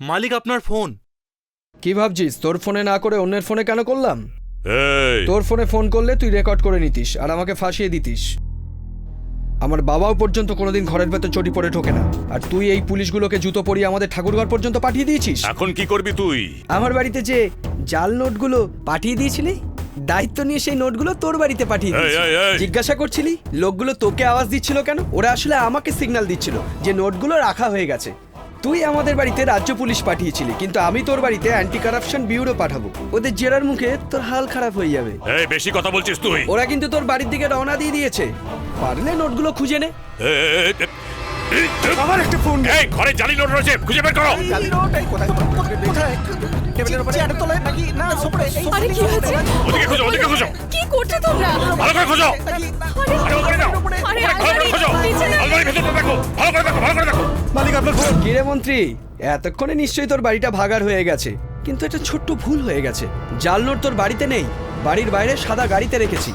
মালিক আপনার ফোন। কি ভাবছিস? তোর ফোনে না করে অন্যের ফোনে কেন করলাম? এই। তোর ফোনে ফোন করলে তুই রেকর্ড করে নিতিস আর আমাকে ফাঁসিয়ে দিতিস। আমার বাবাও পর্যন্ত কোনোদিন ঘরের ভেতর চটি পড়ে ঢোকে না। আর তুই এই পুলিশগুলোকে জুতো পরিয়ে আমাদের ঠাকুরঘর পর্যন্ত পাঠিয়ে দিয়েছিস? এখন কি করবি তুই? আমার বাড়িতে যে জাল নোটগুলো পাঠিয়ে দিয়েছিলি দায়িত্ব নিয়ে সেই নোটগুলো তোর বাড়িতে পাঠিয়ে দিয়েছি। এই, এই। জিজ্ঞাসা করছিলি লোকগুলো তোকে আওয়াজ দিচ্ছিল কেন? ওরা আসলে আমাকে সিগন্যাল দিচ্ছিল যে নোটগুলো রাখা হয়ে গেছে। তুই আমাদের বাড়িতে রাজ্য পুলিশ পাঠিয়েছিলি কিন্তু আমি তোর বাড়িতে অ্যান্টি কারাপশন বিউরো পাঠাবো। ওদের জেরার মুখে তোর হাল খারাপ হয়ে যাবে। এই বেশি কথা বলছিস তুই। ওরা কিন্তু তোর বাড়ির দিকে রওনা দিয়ে দিয়েছে। পারলে নোটগুলো খুঁজে নে। এই, এই, এই, এই, আমার একটা ফোন এই ঘরে জালি নোট রয়েছে খুঁজে বের করো। আরে কি হয়েছে? ওদিকে খোঁজো ওদিকে খোঁজো। কি করছ তোমরা? ভালো করে খোঁজো। আরে ওপরে যাও আরে, ওপরে ভালো করে আলমারি, খোঁজো। নিচে ভেতরটা দেখো। ভালো করে দেখো ভালো করে দেখো। কিরে মন্ত্রী? এতক্ষণে নিশ্চয়ই তোর বাড়িটা ভাগার হয়ে গেছে। কিন্তু একটা ছোট্ট ভুল হয়ে গেছে। জালনোর তোর বাড়িতে নেই। বাড়ির বাইরে সাদা গাড়িতে রেখেছি।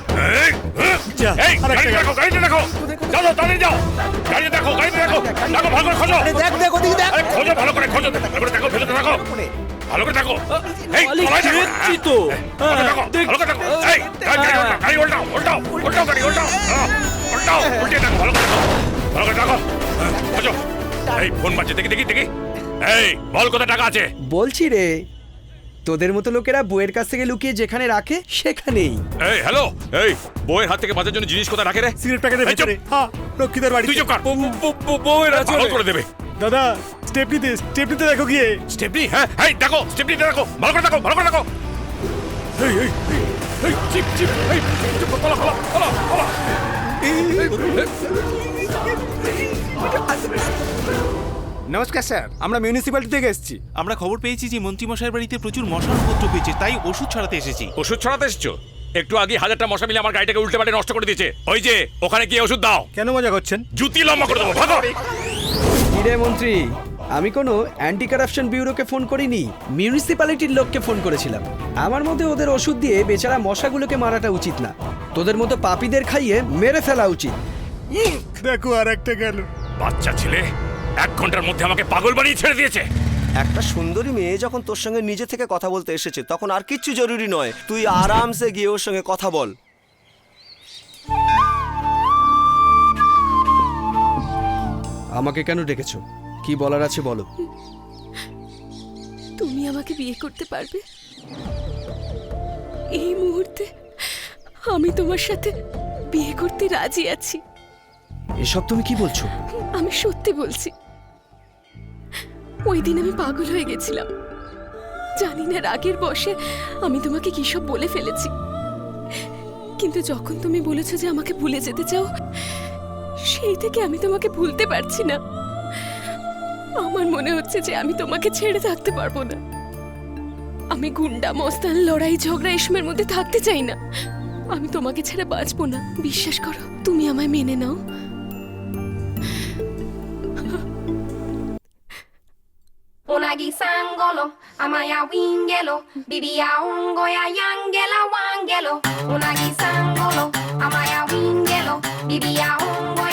দেখো দেখো, দেখ- ভালো করে দেখো এই গাড়ি গাড়ি উল্টাও, গাড়ি উল্টাও উল্টাও উল্টাও গাড়ি উল্টাও। হ্যাঁ, উল্টাও উল্টে দেখো ভালো করে দেখো ভালো করে দেখো হ্যাঁ, এই ফোন বাজছে। দেখি দেখি দেখি। এই বল কত টাকা আছে? বলছি রে তোদের মতো লোকেরা বইয়ের কাছ থেকে লুকিয়ে যেখানে রাখে সেখানেই। এই হ্যালো? এই বউয়ের হাত থেকে বাঁচার জন্য জিনিস কোথায় রাখে রে? সিগারেট প্যাকেটের ভিতরে। হ্যাঁ লক্ষ্মীদের বাড়ি তুই চুপ কর। বউয়ের আছে করে দেবে। দাদা স্টেপনিতে স্টেপনিতে দেখো গিয়ে। স্টেপনি? হ্যাঁ এই দেখো স্টেপনি দেখো ভালো করে দেখো ভালো করে দেখো। এই এই এই, এই চিপ চিপ এই চিপ পালা পালা পালা পালা নমস্কার স্যার। আমরা মিউনিসিপ্যালিটি থেকে এসেছি। আমরা খবর পেয়েছি যে মন্ত্রীমশাইয়ের বাড়িতে প্রচুর মশার উপদ্রব পেয়েছে তাই ওষুধ ছড়াতে এসেছি। ওষুধ ছড়াতে এসছো? একটু আগে হাজারটা মশা মিলে আমার গাড়িটাকে উল্টে পাল্টে নষ্ট করে দিয়েছে। ওই যে ওখানে গিয়ে ওষুধ দাও। কেন মজা করছেন? জুতি লম্বা করে দেবো ভাগো। কিরে মন্ত্রী? আমি কোনো অ্যান্টি কারাপশন ব্যুরোকে ফোন করিনি মিউনিসিপ্যালিটির লোককে ফোন করেছিলাম। আমার মধ্যে ওদের ওষুধ দিয়ে বেচারা মশাগুলোকে মারাটা উচিত না। তোদের মতো পাপীদের খাইয়ে মেরে ফেলা উচিত। দেখো আর একটা গেল। বাচ্চা ছেলে এক ঘণ্টার মধ্যে আমাকে পাগল বানিয়ে ছেড়ে দিয়েছে। একটা সুন্দরী মেয়ে যখন তোর সঙ্গে নিজে থেকে কথা বলতে এসেছে তখন আর কিচ্ছু জরুরি নয়। তুই আরামসে গিয়ে ওর সঙ্গে কথা বল। আমাকে কেন ডেকেছ? কি বলার আছে বলো। তুমি আমাকে বিয়ে করতে পারবে? এই মুহূর্তে আমি তোমার সাথে বিয়ে করতে রাজি আছি। এসব তুমি কি বলছো? আমি সত্যি বলছি। ওই দিন আমি পাগল হয়ে গেছিলাম। জানি না রাগের বসে আমি তোমাকে কি সব বলে ফেলেছি। কিন্তু যখন তুমি বলেছ যে আমাকে ভুলে যেতে চাও সেই থেকে আমি তোমাকে ভুলতে পারছি না। আমার মনে হচ্ছে যে আমি তোমাকে ছেড়ে থাকতে পারব না। আমি গুন্ডা মস্তান লড়াই ঝগড়া এসবের মধ্যে থাকতে চাই না। আমি তোমাকে ছেড়ে বাঁচবো না। বিশ্বাস করো তুমি আমায় মেনে নাও। Unagi sangolo, amaya wingelo, bibia ungo ya yangela wangelo. Sangolo, amaya wingelo, bibia ungo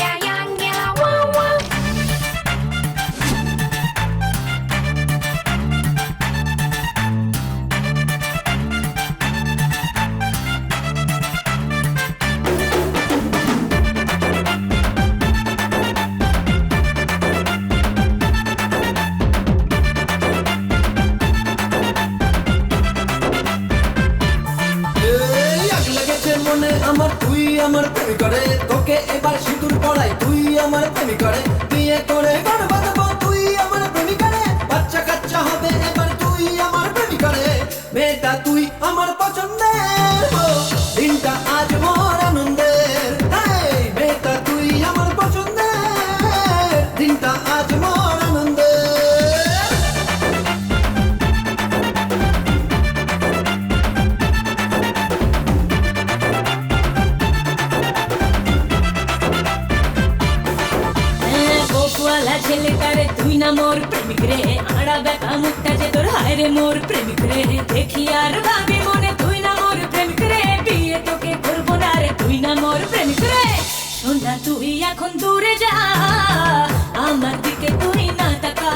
তুই না মোর প্রেমিক রে? আড়া ব্যথা মুখটা যে তোর হায় রে মোর প্রেমিক রে? দেখি আর ভাবি মনে, তুই না মোর প্রেমিক রে? বিয়ে তোকে করব না রে, তুই না মোর প্রেমিক রে? শোনা তুই এখন দূরে যা, আমার দিকে তুই না তাকা।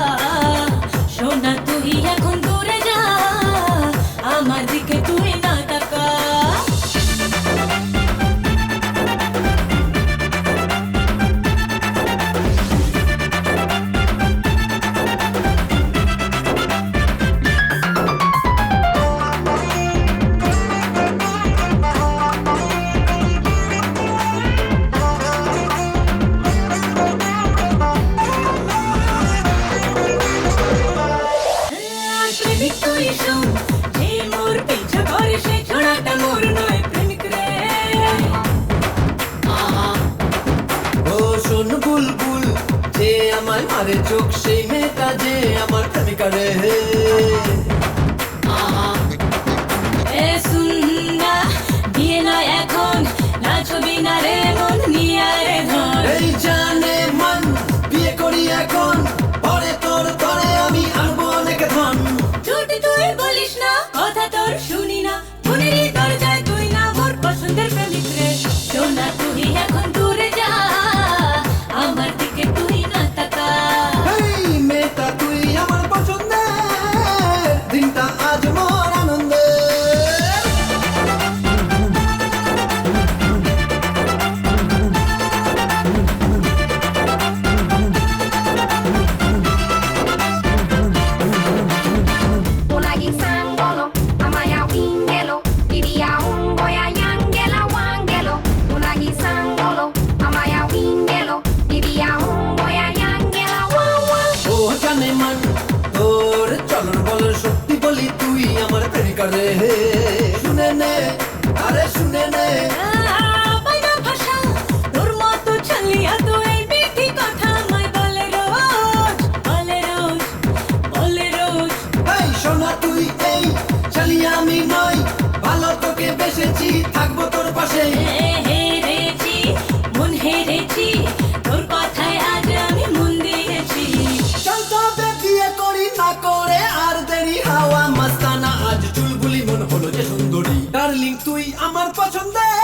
আমার পছন্দের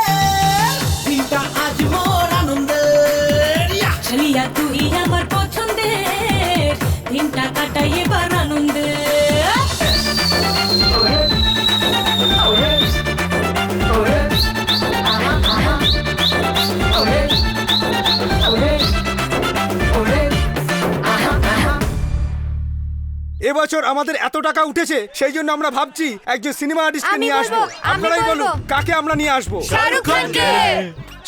এবছর আমাদের এত টাকা উঠেছে সেই জন্য আমরা ভাবছি একজন সিনেমা আর্টিস্টকে নিয়ে আসব। আপনারাই বলুন কাকে আমরা নিয়ে আসব?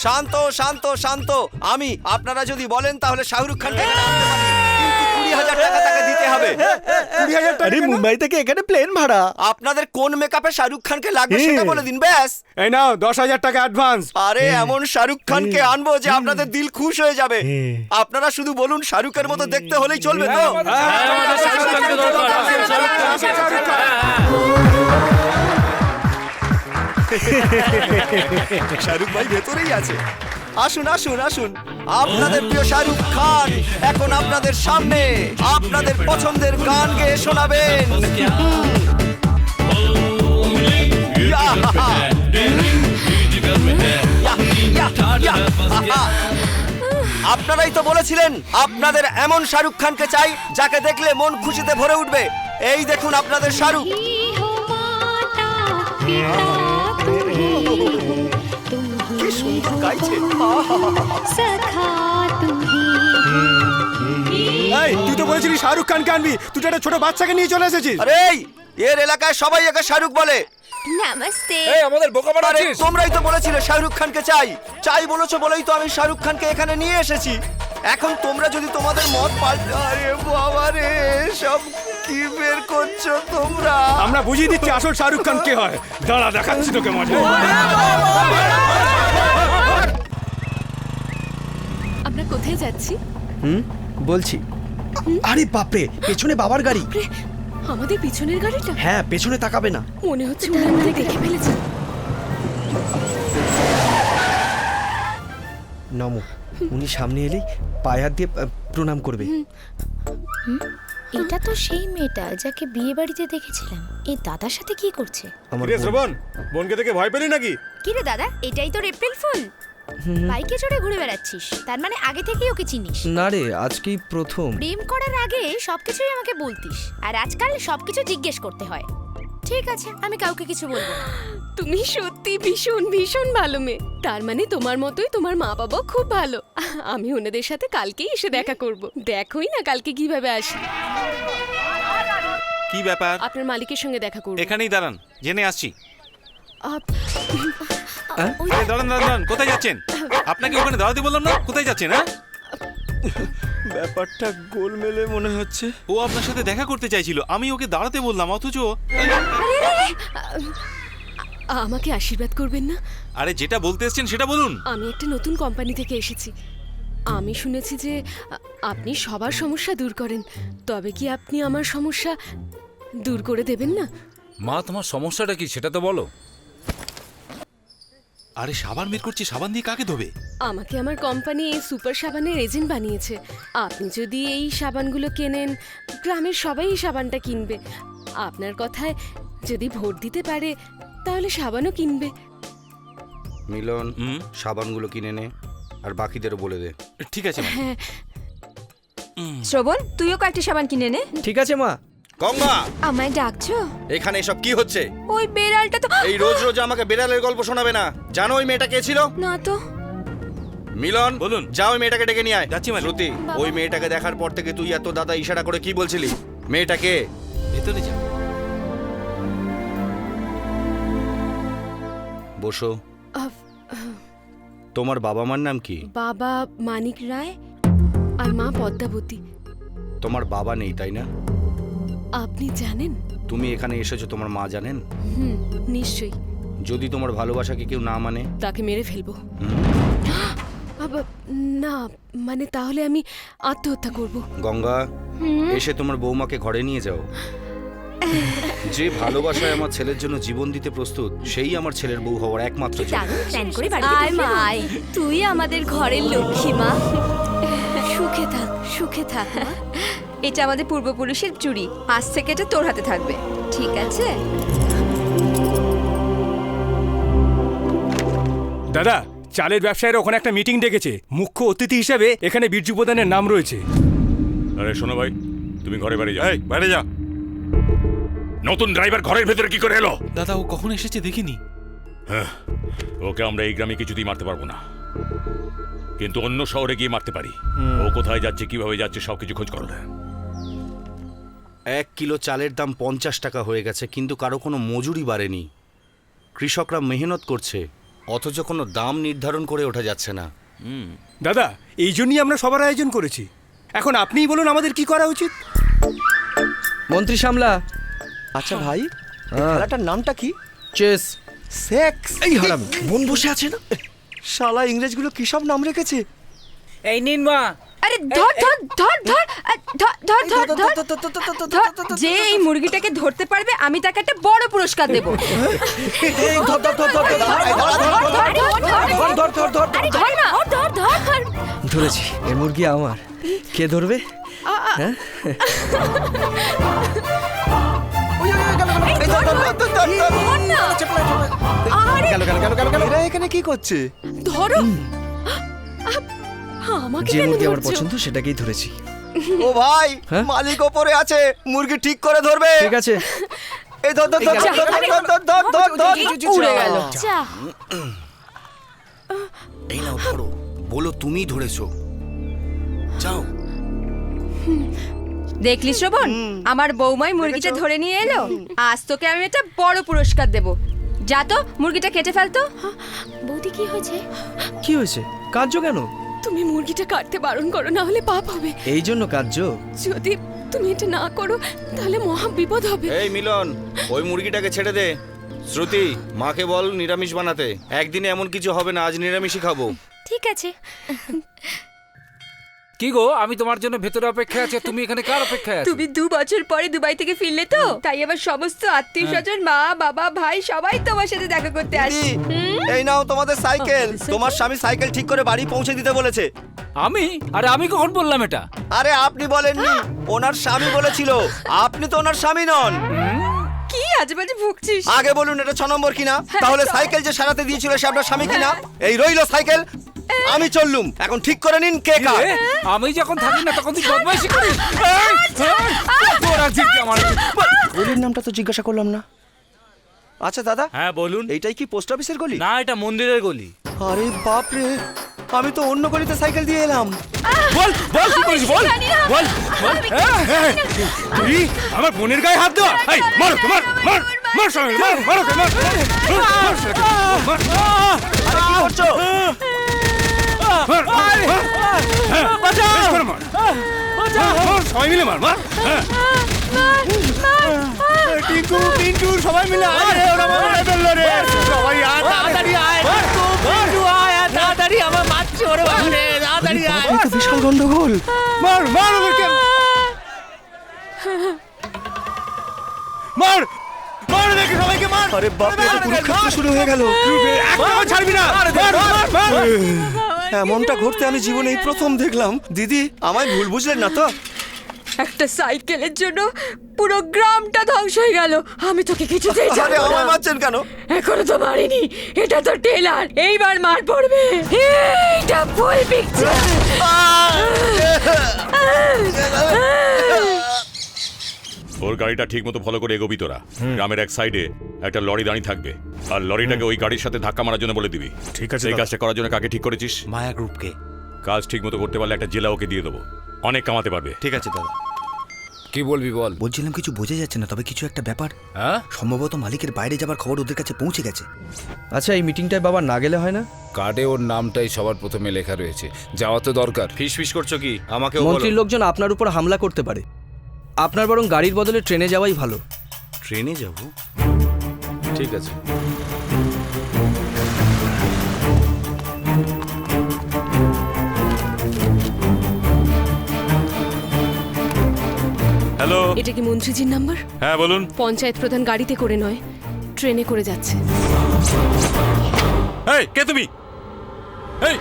শান্ত শান্ত শান্ত। আমি আপনারা যদি বলেন তাহলে শাহরুখ খানকে এখানে আনতে পারি। হাজার টাকা তাকে দিতে হবে। কুড়ি হাজার টাকা কেন? থেকে এখানে প্লেন ভাড়া। আপনাদের কোন মেকআপে শাহরুখ খানকে লাগবে সেটা বলে দিন ব্যাস। এই নাও দশ হাজার টাকা অ্যাডভান্স আরে এমন শাহরুখ খানকে আনব যে আপনাদের দিল খুশ হয়ে যাবে। আপনারা শুধু বলুন শাহরুখের মতো দেখতে হলেই চলবে তো? শাহরুখ ভাই ভেতরেই আছে। আসুন আসুন আসুন। আপনাদের প্রিয় শাহরুখ খান, এখন আপনাদের সামনে আপনাদের পছন্দের গান গেয়ে শোনাবেন! আপনারাই তো বলেছিলেন, আপনাদের এমন শাহরুখ খানকে চাই, যাকে দেখলে মন খুশিতে ভরে উঠবে। এই দেখুন আপনাদের শাহরুখ। গাইছে এই তুই তো বলেছিলি শাহরুখ খানকে আনবি তুই তো একটা ছোট বাচ্চাকে নিয়ে চলে এসেছিস আরে এই, এর এলাকায় সবাই একে শাহরুখ বলে নমস্তে আমাদের বোকা আরে তোমরাই তো বলেছিলে শাহরুখ খানকে চাই চাই বলেছ বলেই তো আমি শাহরুখ খানকে এখানে নিয়ে এসেছি এখন তোমরা যদি তোমাদের মত পাল্টে আরে বাবা রে সব কি বের করছ তোমরা আমরা বুঝিয়ে দিচ্ছি আসল শাহরুখ খান কে হয় দাঁড়া দেখাচ্ছি তোকে মজা কোথায় যাচ্ছি? হুম? বলছি। আরে বাপরে পেছনে বাবার গাড়ি। আমাদের পিছনের গাড়িটা? হ্যাঁ পেছনে তাকাবে না। মনে হচ্ছে উনি আমাদের দেখে ফেলেছে। নমো উনি সামনে এলেই পায়ে হাত দিয়ে প্রণাম করবে। এটা তো সেই মেয়েটা যাকে বিয়ে বাড়িতে দেখেছিলাম। এই দাদার সাথে কি করছে? আমার শ্রবণ বোনকে দেখে ভয় পেলি নাকি? কি রে দাদা এটাই তোর এপ্রিল ফুল বাইকে চড়ে ঘুরে বেড়াচ্ছিস। তার মানে আগে থেকেই ওকে চিনিস। না রে আজকেই প্রথম। প্রেম করার আগে সবকিছুই আমাকে বলতিস আর আজকাল সবকিছু জিজ্ঞেস করতে হয়। ঠিক আছে আমি কাউকে কিছু বলব না। তুমি সত্যি ভীষণ ভীষণ ভালো মেয়ে। তার মানে তোমার মতোই তোমার মা বাবা খুব ভালো। আমি ওনাদের সাথে কালকেই এসে দেখা করব। দেখোই না কালকে কীভাবে আসি। কি ব্যাপার? আপনার মালিকের সঙ্গে দেখা করব। এখানেই দাঁড়ান জেনে আসছি। আপ- এই, দাঁড়ান দাঁড়ান দাঁড়ান কোথায় যাচ্ছেন? আপনাকে ওখানে দাঁড়াতে বললাম না কোথায় যাচ্ছেন হ্যাঁ? ব্যাপারটা গোলমেলে মনে হচ্ছে। ও আপনার সাথে দেখা করতে চাইছিল আমি ওকে দাঁড়াতে বললাম অথচ আমাকে আশীর্বাদ করবেন না? আরে যেটা বলতে এসছেন সেটা বলুন। আমি একটা নতুন কোম্পানি থেকে এসেছি। আমি শুনেছি যে আপনি সবার সমস্যা দূর করেন তবে কি আপনি আমার সমস্যা দূর করে দেবেন না? মা তোমার সমস্যাটা কি সেটা তো বলো। আরে সাবান বের করছে সাবান দিয়ে কাকে ধোবে? আমাকে আমার কোম্পানি এই সুপার সাবানের এজেন্ট বানিয়েছে। আপনি যদি এই সাবানগুলো কেনেন গ্রামের সবাই এই সাবানটা কিনবে। আপনার কথায় যদি ভোট দিতে পারে তাহলে সাবানও কিনবে। মিলন হুম? সাবানগুলো কিনে নে আর বাকিদেরও বলে দে। ঠিক আছে ম্যাম। হ্যাঁ। শ্রবণ তুইও কয়েকটি সাবান কিনে নে। ঠিক আছে মা। গঙ্গা! আমায় ডাকছো? এখানে এসব কি হচ্ছে? ওই বেড়ালটা তো এই রোজ রোজ আমাকে বেড়ালের গল্প শোনাবে না। জানো ওই মেয়েটা কে ছিল? না তো। মিলন বলুন। যা ওই মেয়েটাকে ডেকে নিয়ে আয়। যাচ্ছি, মালিক। শ্রুতি ওই মেয়েটাকে দেখার পর থেকে তুই এত দাদা ইশারা করে কি বলছিলি? মেয়েটাকে ভেতরে যা। বসো। আহ, তোমার বাবা মার নাম কি? বাবা মানিক রায় আর মা পদ্মাবতী। তোমার বাবা নেই তাই না? আপনি জানেন? তুমি এখানে এসেছ তোমার মা জানেন? হুম নিশ্চয়ই। যদি তোমার ভালোবাসাকে কেউ না মানে? তাকে মেরে ফেলব। না মানে তাহলে আমি আত্মহত্যা করব। গঙ্গা এসে তোমার বৌমাকে ঘরে নিয়ে যাও। যে ভালোবাসায় আমার ছেলের জন্য জীবন দিতে প্রস্তুত সেই আমার ছেলের বউ হওয়ার একমাত্র যোগ্য। প্ল্যান করে বাড়িতে আয় মা আয়। তুই আমাদের ঘরের লক্ষ্মী মা। সুখে থাক সুখে থাক মা। এটা আমাদের পূর্বপুরুষের চুরি আজ থেকে এটা তোর হাতে থাকবে। ঠিক আছে? দাদা চালের ব্যবসায়ীরা ওখানে একটা মিটিং ডেকেছে। মুখ্য অতিথি হিসেবে এখানে বীর্যু প্রধানের নাম রয়েছে। আরে শোনো ভাই তুমি ঘরে বাইরে যাও। এই বাইরে যা। নতুন ড্রাইভার ঘরের ভেতরে কি করে এলো? দাদা ও কখন এসেছে দেখিনি। হ্যাঁ, ওকে আমরা এই গ্রামে কিছুতেই মারতে পারব না। কিন্তু অন্য শহরে গিয়ে মারতে পারি। ও কোথায় যাচ্ছে কীভাবে যাচ্ছে সবকিছু খোঁজ করো। এক কিলো চালের দাম পঞ্চাশ টাকা হয়ে গেছে কিন্তু কারও কোনো মজুরি বাড়েনি। কৃষকরা মেহনত করছে অথচ কোনো দাম নির্ধারণ করে ওঠা যাচ্ছে না। দাদা এই জন্যই আমরা সবার আয়োজন করেছি। এখন আপনিই বলুন আমাদের কি করা উচিত। মন্ত্রী সামলা আচ্ছা ভাই খেলাটার নামটা কি? চেস। সেক্স। এই হারাম। বোন বসে আছে না? শালা ইংরেজগুলো কি সব নাম রেখেছে? এই নিন মা আরে ধর ধর ধর ধর ধর ধর ধর ধর ধর যে এই মুরগিটাকে ধরতে পারবে আমি তাকে একটা বড় পুরস্কার দেব ধর ধর ধর ধর ধর ধর ধর ধর ধর না ধর ধর ধর ধরেছি এ মুরগি আমার কে ধরবে হ্যাঁ এখানে কি করছে ধরো আমাকে যে কেন মুরগি আমার ধরছো? পছন্দ সেটাকেই ধরেছি। ও ভাই হ্যাঁ? মালিক ওপরে আছে মুরগি ঠিক করে ধরবে। ঠিক আছে। এই ধর ধর ধর ধর ধর ধর ধর ধর ধর উড়ে গেল। যা এই নাও ধরো। বলো তুমি ধরেছো। যাও। দেখলি শ্রবণ? আমার বৌমাই মুরগিটা ধরে নিয়ে এলো? আজ তোকে আমি একটা বড় পুরস্কার দেব। যা তো মুরগিটা কেটে ফেলতো বৌদি কি হয়েছে? কি হয়েছে? কার্য কেন? তুমি মুরগিটা কাটতে বারণ করো না হলে পাপ হবে। এই জন্য কার্য যদি তুমি এটা না করো তাহলে মহা বিপদ হবে। এই মিলন ওই মুরগিটাকে ছেড়ে দে। শ্রুতি মাকে বল নিরামিষ বানাতে। একদিনে এমন কিছু হবে না আজ নিরামিষই খাব। ঠিক আছে। কি গো আমি তোমার জন্য ভেতরে অপেক্ষা আছে তুমি এখানে কার অপেক্ষায় আছো? তুমি দু বছর পরে দুবাই থেকে ফিরলে তো তাই আবার সমস্ত আত্মীয় স্বজন মা বাবা ভাই সবাই তোমার সাথে দেখা করতে আসে এই নাও তোমাদের সাইকেল। তোমার স্বামী সাইকেল ঠিক করে বাড়ি পৌঁছে দিতে বলেছে। আমি? আরে আমি কখন বললাম এটা? আরে আপনি বলেননি ওনার স্বামী বলেছিল আপনি তো ওনার স্বামী নন। কি আজে বাজে ভুগছিস? আগে বলুন এটা ছ নম্বর কিনা? তাহলে সাইকেল যে সারাতে দিয়েছিল সে আপনার স্বামী কিনা? এই রইল সাইকেল। আমি চললুম এখন ঠিক করে নিন কে কার আমি যখন থাকি না তখন তুই বদমাইশি করিস এই, এই, তোরা জিজ্ঞা আমার গলির নামটা তো জিজ্ঞাসা করলাম না আচ্ছা দাদা হ্যাঁ বলুন এইটাই কি পোস্ট অফিসের গলি না এটা মন্দিরের গলি আরে বাপ রে আমি তো অন্য গলিতে সাইকেল দিয়ে এলাম বল বল কি করিস বল বল বল হ্যাঁ, হ্যাঁ, তুই আমার বোনের গায়ে হাত দেওয়া এই মার মার মার মার মার মার মার মার, মার মার মার, সবাই মিলে মার মার হ্যাঁ। টিঙ্কু সবাই মিলে আয় রে, ওরা আয় তাড়াতাড়ি তাড়াতাড়ি আমার মারছে ওরে বাবারে তাড়াতাড়ি আয় তো বিশাল গন্ডগোল মার মার ওদেরকে মার মার ওদেরকে সবাইকে মার আরে বাপ রে, কুরুক্ষেত্র শুরু হয়ে গেল একটাও ছাড়বি না মার মার মার এমনটা ঘটতে আমি জীবনে এই প্রথম দেখলাম। দিদি আমায় ভুল বুঝলেন না তো? একটা সাইকেলের জন্য পুরো গ্রামটা ধ্বংস হয়ে গেল। আমি তোকে কিছুতেই ছাড়বো আমায় মারছেন কেন? এখনও তো মারিনি। এটা তো টেলার। এইবার মার পড়বে। এইটা ফুল পিকচার ওর গাড়িটা ঠিক মতো ফলো করে এগোবি তোরা। গ্রামের এক সাইডে একটা লরি দাঁড়িয়ে থাকবে। আর লরিটাকে ওই গাড়ির সাথে ধাক্কা মারার জন্য বলে দিবি। ঠিক আছে, এই কাজটা করার জন্য কাকে ঠিক করেছিস? মায়া গ্রুপকে। কাজ ঠিক মতো করতে পারলে একটা জেলা ওকে দিয়ে দেবো। অনেক কামাতে পারবে। ঠিক আছে দাদা। কি বলবি বল? বলছিলাম কিছু বোঝা যাচ্ছে না তবে কিছু একটা ব্যাপার। হ্যাঁ? সম্ভবত মালিকের বাইরে যাবার খবর ওদের কাছে পৌঁছে গেছে। আচ্ছা এই মিটিংটায় বাবা না গেলে হয় না? কার্ডে ওর নামটাই সবার প্রথমে লেখা রয়েছে। যাওয়া তো দরকার। ফিস ফিস করছ কি? আমাকে মন্ত্রীর লোকজন আপনার উপর হামলা করতে পারে। আপনার বরং গাড়ির বদলে ট্রেনে যাওয়াই ভালো। ট্রেনে যাব? ঠিক আছে। হ্যালো। এটা কি মন্ত্রীজির নাম্বার? হ্যাঁ বলুন। পঞ্চায়েত প্রধান গাড়িতে করে নয় ট্রেনে করে যাচ্ছে। এই কে তুমি? এই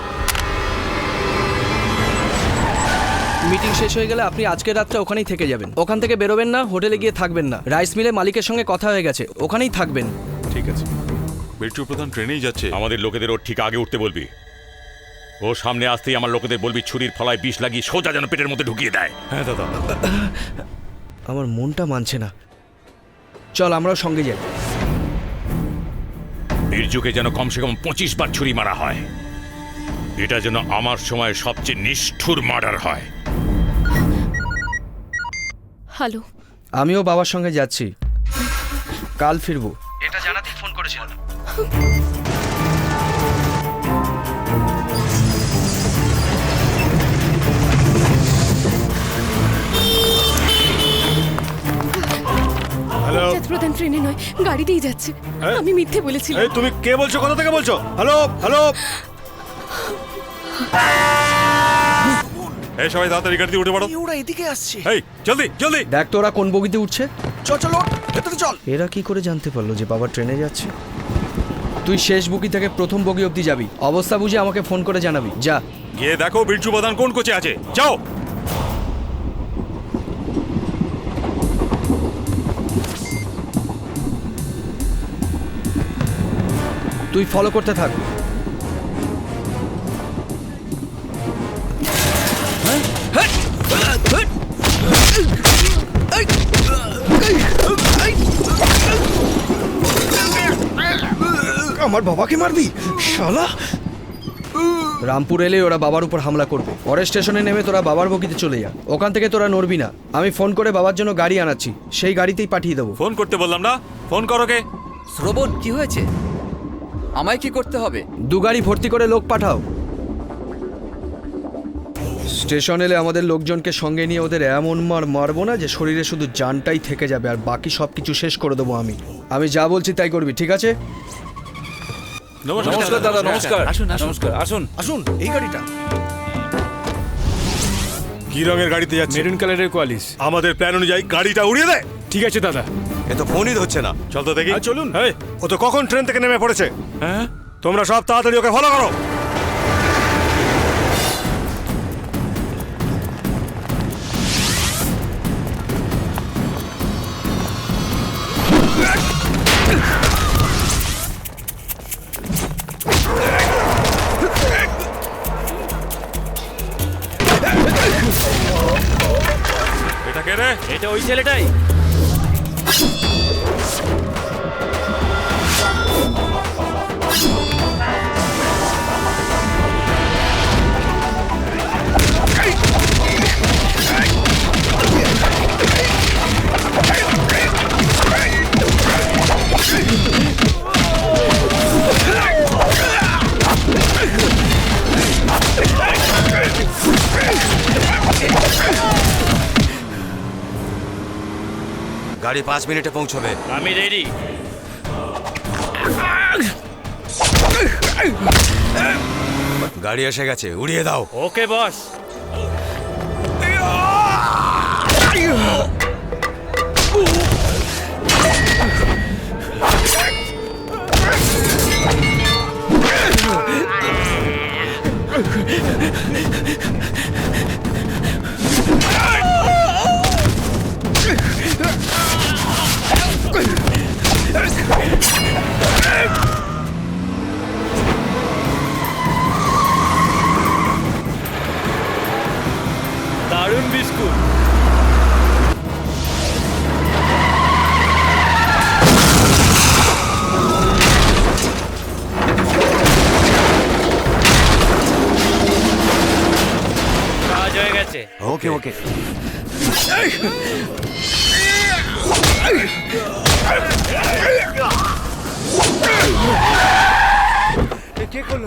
মিটিং শেষ হয়ে গেলে আপনি আজকে রাতটা ওখানেই থেকে যাবেন। ওখান থেকে বেরোবেন না হোটেলে গিয়ে থাকবেন না। রাইস মিলে মালিকের সঙ্গে কথা হয়ে গেছে ওখানেই থাকবেন। ঠিক আছে। বিট্টু প্রধান ট্রেনেই যাচ্ছে। আমাদের লোকেদের ওর ঠিক আগে উঠতে বলবি। ও সামনে আসতেই আমার লোকেদের বলবি ছুরির ফলায় বিষ লাগিয়ে সোজা যেন পেটের মধ্যে ঢুকিয়ে দেয়। হ্যাঁ দাদা। আমার মনটা মানছে না। চল আমরাও সঙ্গে যাই। বীরজুকে যেন কমসে কম পঁচিশ বার ছুরি মারা হয়। এটা যেন আমার সময় সবচেয়ে নিষ্ঠুর মার্ডার হয়। হ্যালো আমিও বাবার সঙ্গে যাচ্ছি। কাল ফিরবো। এটা জানাতেই ফোন করেছিলাম। হ্যালো পঞ্চায়েত প্রধান ট্রেনে নয় গাড়িতেই যাচ্ছে। আমি মিথ্যে বলেছিলাম। তুমি কে বলছো? কোথা থেকে বলছো? হ্যালো হ্যালো এই সবাই তাড়াতাড়ি গাড়ি দিয়ে উঠে পড়ো। ওরা এদিকে আসছে। এই জলদি জলদি। দেখ তো ওরা কোন বগিতে উঠছে। চল চল ওঠ, ভেতরে চল। এরা কি করে জানতে পারল যে বাবা ট্রেনে যাচ্ছে? তুই শেষ বগি থেকে প্রথম বগি অবধি যাবি। অবস্থা বুঝে আমাকে ফোন করে জানাবি। যা। গিয়ে দেখো বিরজু প্রধান কোন কোচে আছে। যাও। তুই ফলো করতে থাক। আমার বাবাকে মারবি? শালা। রামপুর এলে ওরা বাবার উপর হামলা করবে। পরে স্টেশনে নেমে তোরা বাবার বগিতে চলে যা। ওখান থেকে তোরা নড়বি না। আমি ফোন করে বাবার জন্য গাড়ি আনাচ্ছি। সেই গাড়িতেই পাঠিয়ে দেবো। ফোন করতে বললাম না? ফোন করো কে? শ্রবণ কি হয়েছে? আমায় কি করতে হবে? দু গাড়ি ভর্তি করে লোক পাঠাও। স্টেশন এলে আমাদের লোকজনকে সঙ্গে নিয়ে ওদের এমন মার মারবো না যে শরীরে শুধু জানটাই থেকে যাবে আর বাকি সব কিছু শেষ করে দেবো আমি। আমি যা বলছি তাই করবি ঠিক আছে? নমস্কার দাদা নমস্কার। আসুন, আসুন। নমস্কার আসুন। আসুন এই গাড়িটা। কি রঙের গাড়িতে যাচ্ছে? মেরুন কালারের কোয়ালিস। আমাদের প্ল্যান অনুযায়ী গাড়িটা উড়িয়ে দেয় ঠিক আছে দাদা। এ তো ফোনই ধরছে না। চল তো দেখি। চলুন। এই ও তো কখন ট্রেন থেকে নেমে পড়েছে? হ্যাঁ? তোমরা সব তাড়াতাড়ি ওকে ফলো করো। কে রে এটা ওই ছেলেটাই এই গাড়ি পাঁচ মিনিটে পৌঁছবে। আমি রেডি। গাড়ি এসে গেছে উড়িয়ে দাও। ওকে বস।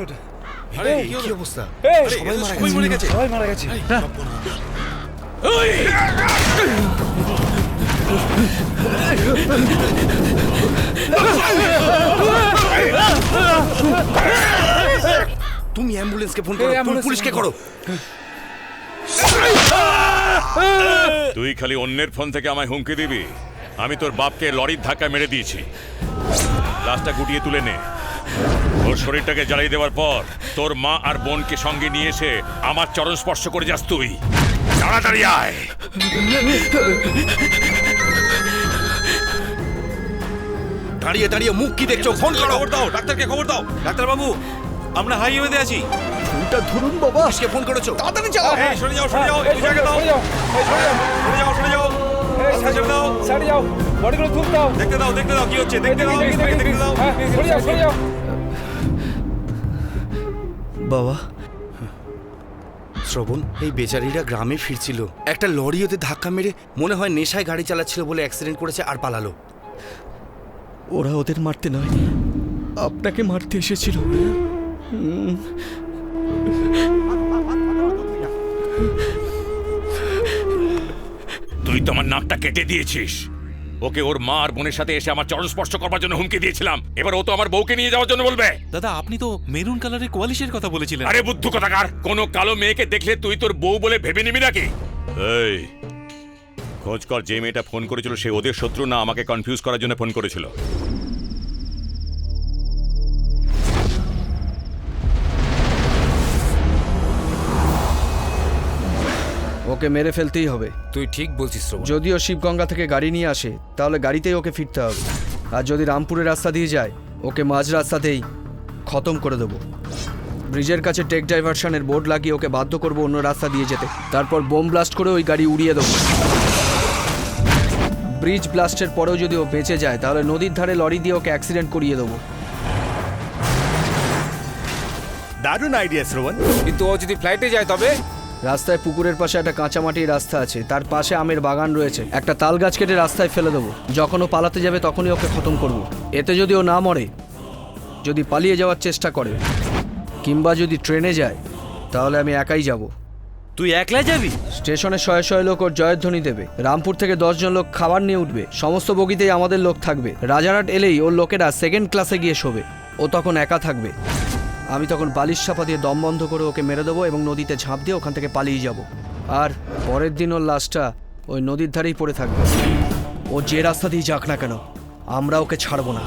ওটা আরে কি অবস্থা? সবাই মারা গেছে। মরে গেছে। সবাই মারা গেছে। তুমি অ্যাম্বুলেন্সকে ফোন করো। তুমি পুলিশকে করো। তুই খালি অন্যের ফোন থেকে আমায় হুমকি দিবি। আমি তোর বাপকে লরির ধাক্কা মেরে দিয়েছি। লাশটা গুটিয়ে তুলে নে। ওর শরীরটাকে জ্বালিয়ে দেওয়ার পর তোর মা আর বোনকে সঙ্গে নিয়ে এসে আমার চরণ স্পর্শ করে যাস তুই। তাড়াতাড়ি আয়। দাঁড়িয়ে দাঁড়িয়ে মুখ কি দেখছ? ফোন করো। খবর দাও ডাক্তারকে খবর দাও। ডাক্তার বাবু আমরা হাইওয়েতে আছি। ফোনটা ধরুন বাবা পুলিশকে ফোন করেছ। তাড়াতাড়ি যাও। এই সরে যাও সরে যাও একটু জায়গা দাও। সরে যাও সরে যাও। ছেড়ে দাও সাইডে যাও। বডিগুলো তুল দাও। দেখতে দাও দেখতে দাও কি হচ্ছে? দেখতে দাও দেখতে দাও। হ্যাঁ, সরে যাও সরে যাও। বাবা। শ্রবণ এই বেচারিরা গ্রামে ফিরছিল। একটা লরি ওদের ধাক্কা মেরে মনে হয় নেশায় গাড়ি চালাচ্ছিল বলে অ্যাক্সিডেন্ট করেছে আর পালালো। ওরা ওদের মারতে নয় আপনাকে মারতে এসেছিল। তুই তো আমার নাকটা কেটে দিয়েছিস। ওকে ওর মা আর বোনের সাথে এসে আমার চরণ স্পর্শ করবার জন্য হুমকি দিয়েছিলাম। এবার ও তো আমার বউকে নিয়ে যাওয়ার জন্য বলবে। দাদা আপনি তো মেরুন কালারের কোয়ালিশের কথা বলেছিলেন। আরে বুদ্ধু কথাকার কোনো কালো মেয়েকে দেখলে তুই তোর বউ বলে ভেবে নিবি নাকি? এই খোঁজ কর যে মেয়েটা ফোন করেছিল সে ওদের শত্রু না আমাকে কনফিউজ করার জন্য ফোন করেছিল। ওকে মেরে ফেলতেই হবে। তুই ঠিক বলছিস শ্রবণ। যদিও শিবগঙ্গা থেকে গাড়ি নিয়ে আসে তাহলে গাড়িতেই ওকে ফিরতে হবে। আর যদি রামপুরের রাস্তা দিয়ে যায় ওকে মাঝ রাস্তাতেই খতম করে দেবো। ব্রিজের কাছে টেক ডাইভারশনের বোর্ড লাগিয়ে ওকে বাধ্য করব অন্য রাস্তা দিয়ে যেতে। তারপর বোম ব্লাস্ট করে ওই গাড়ি উড়িয়ে দেবো। ব্রিজ ব্লাস্টের পরেও যদি ও বেঁচে যায় তাহলে নদীর ধারে লরি দিয়ে ওকে অ্যাক্সিডেন্ট করিয়ে দেবো। দারুণ আইডিয়া শ্রবণ। কিন্তু ও যদি ফ্লাইটে যায় তবে? রাস্তায় পুকুরের পাশে একটা কাঁচা মাটির রাস্তা আছে। তার পাশে আমের বাগান রয়েছে। একটা তাল গাছ কেটে রাস্তায় ফেলে দেবো। যখন ও পালাতে যাবে তখনই ওকে খতম করব। এতে যদি ও না মরে যদি পালিয়ে যাওয়ার চেষ্টা করে কিংবা যদি ট্রেনে যায় তাহলে আমি একাই যাব। তুই একলাই যাবি? স্টেশনে শয়ে শয়ে লোক ওর জয়ধ্বনি দেবে। রামপুর থেকে দশজন লোক খাবার নিয়ে উঠবে। সমস্ত বগিতেই আমাদের লোক থাকবে। রাজারহাট এলেই ওর লোকেরা সেকেন্ড ক্লাসে গিয়ে শোবে। ও তখন একা থাকবে। আমি তখন বালিশ চাপা দিয়ে দম বন্ধ করে ওকে মেরে দেবো এবং নদীতে ঝাঁপ দিয়ে ওখান থেকে পালিয়ে যাব। আর পরের দিন ওর লাশটা ওই নদীর ধারেই পড়ে থাকবে। ও যে রাস্তা দিয়ে যাক না কেন, আমরা ওকে ছাড়বো না।